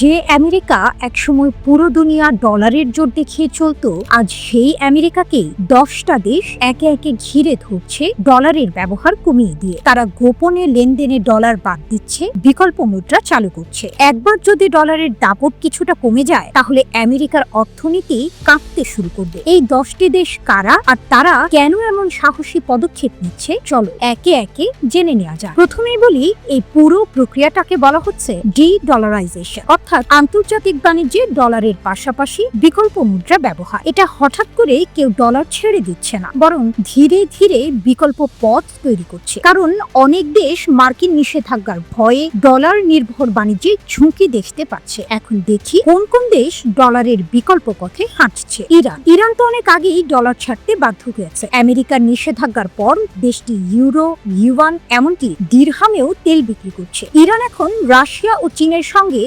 যে আমেরিকা একসময় পুরো দুনিয়া ডলারের জোর দেখিয়ে চলতো, আজ সেই আমেরিকাকেই দশটা দেশ একে একে ঘিরে ধরছে ডলারের ব্যবহার কমিয়ে দিয়ে। তারা গোপনে লেনদেনে ডলার বাদ দিচ্ছে, বিকল্প মুদ্রা চালু করছে। একবার যদি ডলারের দাপট কিছুটা কমে যায়, তাহলে আমেরিকার অর্থনীতি কাঁপতে শুরু করবে এই দশটি দেশ কারা আর তারা কেন এমন সাহসী পদক্ষেপ নিচ্ছে, চলো একে একে জেনে নেওয়া যাক। প্রথমেই বলি, এই পুরো প্রক্রিয়াটাকে বলা হচ্ছে ডি ডলারাইজেশন অর্থাৎ আন্তর্জাতিক বাণিজ্যে ডলারের পাশাপাশি বিকল্প মুদ্রা ব্যবহার। এটা হঠাৎ করে কেউ ডলার ছেড়ে দিচ্ছে না, বরং ধীরে ধীরে বিকল্প পথ তৈরি করছে। কারণ অনেক দেশ মার্কিন নিষেধাজ্ঞার ভয়ে ডলার নির্ভর বাণিজ্যে ঝুঁকি দেখতে পাচ্ছে। এখন দেখি কোন কোন দেশ ডলারের বিকল্প পথে হাঁটছে। ইরান। ইরান তো অনেক আগেই ডলার ছাড়তে বাধ্য হয়েছে। আমেরিকার নিষেধাজ্ঞার পর দেশটি ইউরো, ইউয়ান, এমনকি দিরহামেও তেল বিক্রি করছে। ইরান এখন রাশিয়া ও চীনের সঙ্গে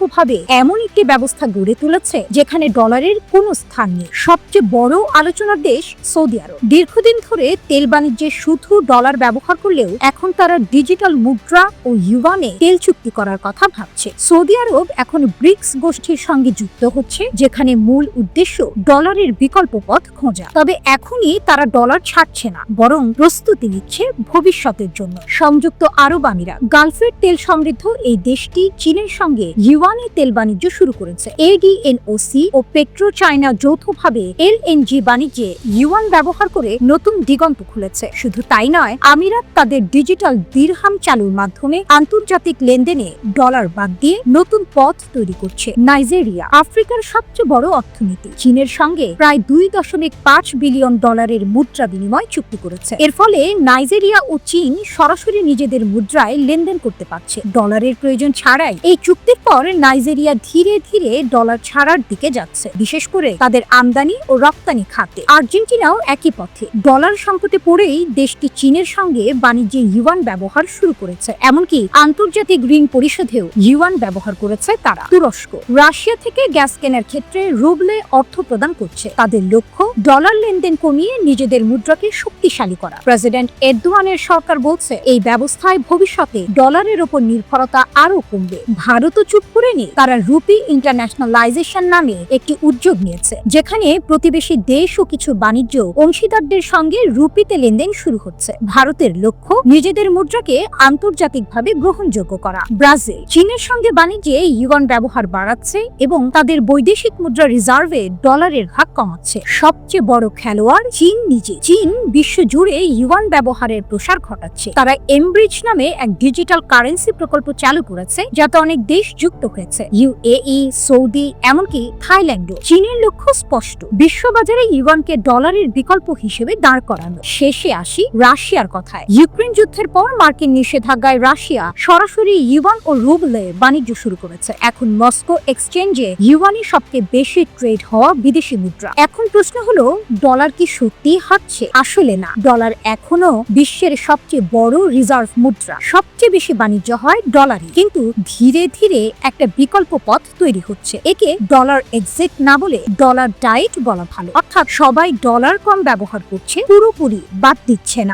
যৌথভাবে এমন একটি ব্যবস্থা গড়ে তুলেছে যেখানে ডলারের কোনো স্থান নেই। সবচেয়ে বড় আলোচনার দেশ সৌদি আরব। দীর্ঘদিন ধরে তেল বাণিজ্যে শুধু ডলার ব্যবহার করলেও এখন তারা ডিজিটাল মুদ্রা ও ইউয়ানে তেল চুক্তি করার কথা ভাবছে। সৌদি আরব এখন ব্রিক্স গোষ্ঠীর সঙ্গে যুক্ত হচ্ছে, যেখানে মূল উদ্দেশ্য ডলারের বিকল্প পথ খোঁজা। তবে এখনই তারা ডলার ছাড়ছে না, বরং প্রস্তুতি নিচ্ছে ভবিষ্যতের জন্য। সংযুক্ত আরব আমিরা গালফের তেল সমৃদ্ধ এই দেশটি চীনের সঙ্গে ইউয়ানে তেল বাণিজ্য শুরু করেছে। এডিএনওসি ও পেট্রো চায়না যৌথভাবে এলএনজি বাণিজ্যে ইউয়ান ব্যবহার করে নতুন দিগন্ত খুলেছে। শুধু তাই নয়, আমিরাত তাদের ডিজিটাল দিরহাম চালুর মাধ্যমে আন্তর্জাতিক লেনদেনে ডলার বাদ দিয়ে নতুন পথ তৈরি করছে নাইজেরিয়া, আফ্রিকার সবচেয়ে বড় অর্থনীতি। চীনের সঙ্গে প্রায় দুই দশমিক পাঁচ বিলিয়ন ডলারের মুদ্রা বিনিময় চুক্তি করেছে। এর ফলে নাইজেরিয়া ও চীন সরাসরি নিজেদের মুদ্রায় লেনদেন করতে পারছে। ডলারের প্রয়োজন ছাড়াই এই চুক্তির পর নাইজেরিয়া ধীরে ধীরে ডলার ছাড়ার দিকে যাচ্ছে। বিশেষ করে তাদের আমদানি ও রপ্তানি খাতে। আর্জেন্টিনাও একই পথে। ডলার সংকটে পড়েই দেশটি চীনের সঙ্গে বাণিজ্যে ইউয়ান ব্যবহার শুরু করেছে। এমনকি আন্তর্জাতিক ঋণ পরিশোধেও ইউয়ান ব্যবহার করেছে তারা। তুরস্ক। রাশিয়া থেকে গ্যাস কেনার ক্ষেত্রে রুবলে অর্থ প্রদান করছে। তাদের লক্ষ্য, ডলার লেনদেন কমিয়ে নিজেদের মুদ্রাকে শক্তিশালী করা। প্রেসিডেন্ট এরদোয়ানের সরকার বলছে, এই ব্যবস্থায় ভবিষ্যতে ডলারের ওপর নির্ভরতা আরও কমবে। ভারতও চুপ করে নেই তারা রুপি ইন্টারন্যাশনালাইজেশন নামে একটি উদ্যোগ নিয়েছে, যেখানে প্রতিবেশী দেশ ও কিছু বাণিজ্য অংশীদারদের সঙ্গে রুপিতে লেনদেন শুরু হচ্ছে। ভারতের লক্ষ্য, নিজেদের মুদ্রাকে আন্তর্জাতিকভাবে গ্রহণযোগ্য করা। ব্রাজিল, চীনের সঙ্গে বাণিজ্যে ইউয়ান ব্যবহার বাড়াচ্ছে এবং তাদের বৈদেশিক মুদ্রা রিজার্ভে ডলারের ভাগ কমাচ্ছে। সবচেয়ে বড় খেলোয়াড় চীন নিজে। চীন বিশ্ব জুড়ে ইউয়ান ব্যবহারের প্রসার ঘটাচ্ছে। তারা এমব্রিজ নামে এক ডিজিটাল কারেন্সি প্রকল্প চালু করেছে, যাতে অনেক দেশ যুক্ত হয়েছে। ইউএই সৌদি, এমনকি থাইল্যান্ডও। চীনের লক্ষ্য স্পষ্ট। বিশ্ববাজারে ইউয়ানকে ডলারের বিকল্প হিসেবে দাঁড় করানো। শেষে আসি রাশিয়ার কথায়। ইউক্রেন যুদ্ধের পর মার্কিন নিষেধাজ্ঞায় রাশিয়া সরাসরি ইউয়ান ও রুবলে বাণিজ্য শুরু করেছে। এখন মস্কো এক্সচেঞ্জে ইউয়ানই সবচেয়ে বেশি ট্রেড হওয়া বিদেশি মুদ্রা। এখন প্রশ্ন হলো, ডলার কি সত্যি হাঁটছে আসলে না। ডলার এখনও বিশ্বের সবচেয়ে বড় রিজার্ভ মুদ্রা। সবচেয়ে বেশি বাণিজ্য হয় ডলারে। কিন্তু ধীরে ধীরে একটা বিকল্প পথ তৈরি হচ্ছে। একে ডলার এক্সিট না বলে ডলার ডায়েট বলা ভালো। অর্থাৎ সবাই ডলার কম ব্যবহার করছে, পুরোপুরি বাদ দিচ্ছে না।